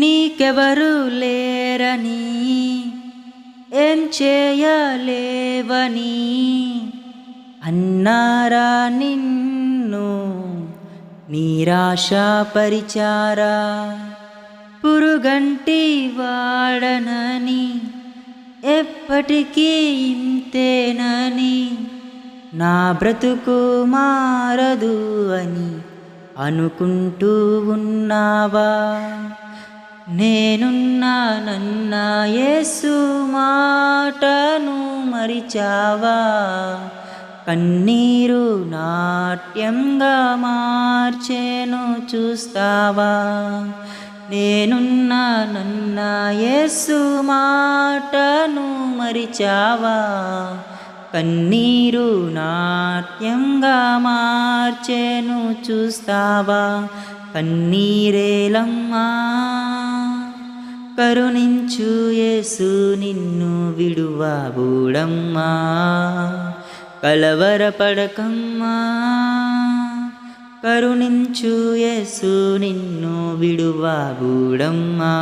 నీకెవరు లేరని ఏం చేయలేవని అన్నారా నిన్ను నిరాశపరిచారా? పురుగంటి వాడనని ఎప్పటికీ ఇంతేనని నా బ్రతుకు మారదు అని అనుకుంటూ ఉన్నావా? నేనున్నానన్న యేసు మాటను మరిచావా? కన్నీరు నాట్యంగా మార్చేను చూస్తావా? నేనున్నానన్న యేసు మాటను మరిచావా? కన్నీరు నాట్యంగా మార్చేను చూస్తావా? కన్నీరేలమ్మా కరుణించు యేసు నిన్ను విడువాబూడమ్మా కలవరపడకమ్మా కరుణించు యేసు నిన్ను విడువాబూడమ్మా